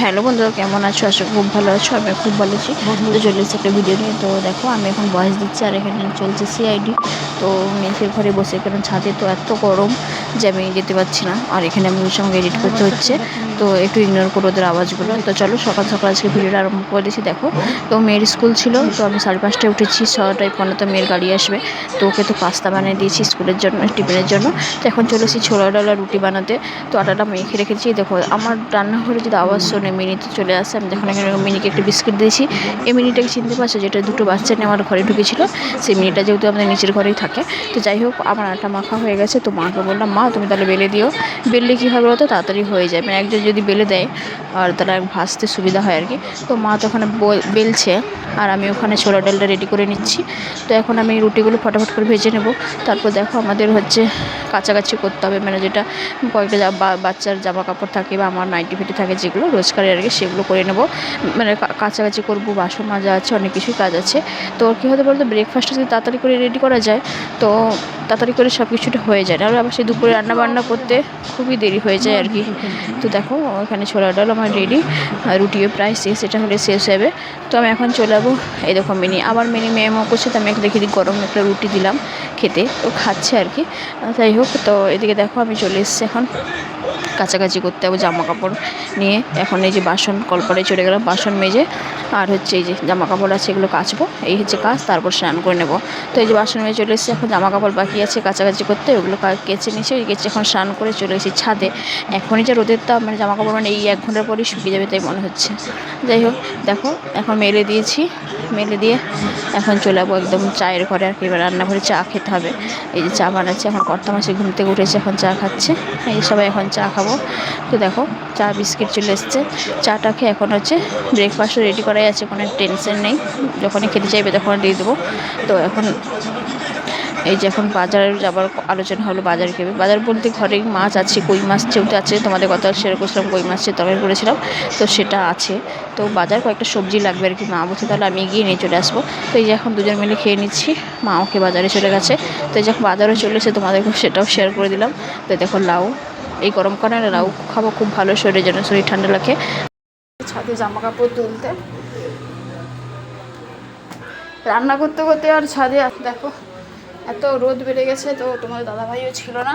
Hello বন্ধুরা, কেমন আছো? আশা খুব ভালো আছো আমি খুব ভালো আছি। তো চলে এসেছি একটা ভিডিও নিয়ে। তো দেখো, আমি এখন বয়স দিচ্ছি আর এখানে চলছে সিআইডি তো মেসের ঘরে বসে এখানে ছাদে তো এত গরম। যে আমি যেতে পারছি না। আর এখানে আমি সঙ্গে এডিট করতে হচ্ছে। তো একটু ইগনোর করো ওদের আওয়াজগুলো। তো চলো, সকাল সকাল আজকে ভিডিওটা আরম্ভ করে দিয়েছি। দেখো, তো মেয়ের স্কুল ছিল। তো আমি সাড়ে পাঁচটায় উঠেছি। ছটায় পনেরো তো মেয়ের গাড়ি আসবে। তো ওকে তো পাস্তা বানিয়ে দিয়েছি স্কুলের জন্য, টিফিনের জন্য। তো এখন চলে এসেছি ছোলা ডালা রুটি বানাতে। তো আটাটা মেখে রেখেছি। দেখো, আমার রান্নাঘরে যদি আওয়াজ শোনে, মিনি তো চলে আসে। আমি দেখুন এখানে মিনিকে একটু বিস্কিট দিয়েছি, এই মিনিটাকে চিনতে পারছ? যেটা দুটো বাচ্চা নিয়ে আমার ঘরে ঢুকেছিল। সেই মিনিটা যেহেতু আমাদের নিচের ঘরেই থাকে। তো যাই হোক, আমার আটা মাখা হয়ে গেছে। তো মাকে বললাম, মা তুমি তাহলে বেলে দিও। বেললে কী হবে বলতো? তাড়াতাড়ি হয়ে যায়। মানে একজন যদি বেলে দেয়, আর তাহলে ভাজতে সুবিধা হয় আর কি তো মা তো ওখানে বল- বেলছে, আর আমি ওখানে ছোলা ডালটা রেডি করে নিচ্ছি। তো এখন আমি রুটিগুলো ফটাফট করে ভেজে নেব। তারপর দেখো আমাদের হচ্ছে কাছাকাছি করতে হবে। মানে যেটা কয়েকটা বাচ্চার জামা কাপড় থাকে বা আমার নাইটি ফিটি থাকে যেগুলো রোজকারের আর কি সেগুলো করে নেব। মানে কাছাকাছি করব, বাসন মাজা আছে, অনেক কিছুই কাজ আছে। তো কী হতে বলতো ব্রেকফাস্টটা যদি তাড়াতাড়ি করে রেডি করা যায়, তো তাড়াতাড়ি করে সব কিছুটা হয়ে যায়। নাহলে আবার সেই দুপুরে রান্না বান্না করতে খুবই দেরি হয়ে যায় আর কি। তো দেখো, এখানে ছোলা ডাল আমার রেডি রুটিও প্রায় শেষ, এটা হলে শেষ হবে। তো আমি এখন চলে যাব এরকম মিনি আবার মিনি মেয়েমো করছে, তো আমি একটা দেখি গরম একটা রুটি দিলাম খেতে, ও খাচ্ছে আর কি। যাই হোক, তো এদিকে দেখো আমি চলে এসেছি এখন। কাছাকাছি করতে হবে জামা কাপড় নিয়ে। এখন এই যে বাসন, কলপারে চলে গেলাম, বাসন মেজে। আর হচ্ছে এই যে জামা কাপড় আছে, এগুলো কাচবো। এই হচ্ছে কাজ, তারপর স্নান করে নেব। তো এই যে বাসন মেজে চলে এসেছি, এখন জামা কাপড় বাকি আছে কাছাকাছি করতে। ওগুলো কেচে নিয়েছি, ওই কেচে এখন স্নান করে চলে এসেছি ছাদে। এখনই যে রোদের তাপ মানে জামা কাপড় মানে এই এক ঘণ্টার পরেই শুকিয়ে যাবে তাই মনে হচ্ছে। যাই হোক, দেখো, এখন মেলে দিয়েছি, মেলে দিয়ে এখন চলে যাব একদম চায়ের ঘরে আর কি। এবার রান্নাঘরে চা খেতে হবে। এই যে চা বানাচ্ছে, এখন কর্তা মাসে ঘুম থেকে উঠেছে, এখন চা খাচ্ছে। এই সবাই এখন চা খাব তো দেখো, চা, বিস্কিট চলে এসছে। চাটা খেয়ে এখন হচ্ছে ব্রেকফাস্টও রেডি করাই আছে, কোনো টেনশন নেই। যখনই খেতে চাইবে তখন দিয়ে দেবো। তো এখন এই যে এখন বাজারে যাবার আলোচনা হলো, বাজার খেবে। বাজার বলতে ঘরে মাছ আছে, কই মাছ যেহেতু আছে, তোমাদের কথা শেয়ার করছিলাম, কই মাছের তরকারি করেছিলাম, তো সেটা আছে। তো বাজার কয়েকটা সবজি লাগবে আর কি, মা বলছে তাহলে আমি গিয়ে নিয়ে চলে আসব। তো এই যে এখন দুজন মিলে খেয়ে নিচ্ছি, মা ওকে বাজারে চলে গেছে। তো এই যে বাজারে চলে এসে তোমাদেরকে সেটাও শেয়ার করে দিলাম। তো দেখো লাউ। এই গরমকালে না লাউ খাব খুব ভালো শরীরের জন্য, শরীর ঠান্ডা লাগে। ছাদে জামা কাপড় তুলতে। রান্না করতে করতে আর ছাদে দেখো, এত রোদ বেড়ে গেছে তো তোমাদের দাদাভাইও ছিল না।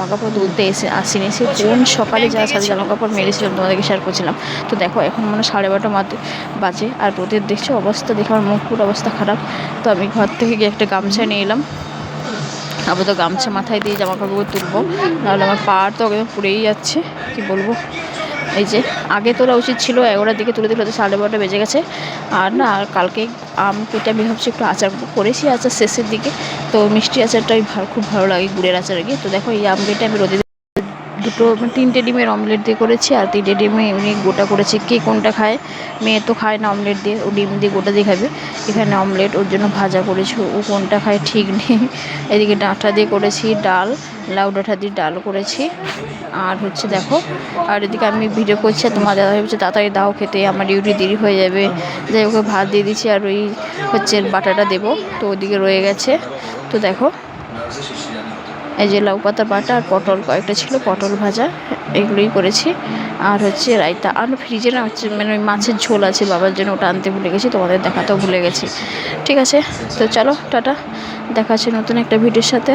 জামা কাপড় তুলতে এসে আসিনি, সে কোন সকালে যা সাথে জামা কাপড় মেরেছিলাম তোমাদেরকে শেয়ার করছিলাম। তো দেখো, এখন মানে সাড়ে বারোটা মাত্র বাজে, আর রোদের দেখছ অবস্থা দেখে আমার মুখ পুরো অবস্থা খারাপ। তো আমি ঘর থেকে গিয়ে একটা গামছা নিয়ে এলাম। আবার তো গামছা মাথায় দিয়ে জামা কাপড় তুলবো, নাহলে আমার পাড় তো একদম পুড়েই যাচ্ছে, কি বলব? এই যে, আগে তোলা উচিত ছিল এগারোটার দিকে তুলে দিলে, তো সাড়ে বারোটা বেজে গেছে। আর না, আর কালকে আম কেটে আমি ভাবছি একটু আচার করেছি, আচার শেষের দিকে। তো মিষ্টি আচারটাই ভালো খুব ভালো লাগে, গুড়ের আচার কি তো দেখো, এই আম কেটে আমি রোদে দুটো, তিনটে ডিমের অমলেট দিয়ে করেছি আর তিনটে ডিমে এমনি গোটা করেছি। কে কোনটা খায়? মেয়ে তো খায় না অমলেট দিয়ে, ও ডিম দিয়ে গোটা দিয়ে খাবে। এখানে অমলেট ওর জন্য ভাজা করেছি। ও কোনটা খায় ঠিক নেই। এদিকে ডাঁটা দিয়ে করেছি ডাল, লাউ ডাঁটা দিয়ে ডাল করেছি। আর হচ্ছে দেখো, আর এদিকে আমি ভিডিও করছি আর তোমার দাদা হচ্ছে তাড়াতাড়ি দাও খেতে, আমার ডিউটি দেরি হয়ে যাবে। যাই ওকে ভাত দিয়ে দিচ্ছি আর ওই হচ্ছে বাটাটা দেবো। তো ওদিকে রয়ে গেছে। তো দেখো। এই যে লাউ পাতা বাটা আর পটল কয়েকটা ছিল, পটল ভাজা, এগুলোই করেছি। আর হচ্ছে রায়তা, আর ফ্রিজে না হচ্ছে মানে ওই মাছের ঝোল আছে বাবার জন্য, ওটা আনতে ভুলে গেছি, তোমাদের দেখাতেও ভুলে গেছি। ঠিক আছে? তো চলো, টাটা। দেখা হচ্ছে নতুন একটা ভিডিওর সাথে।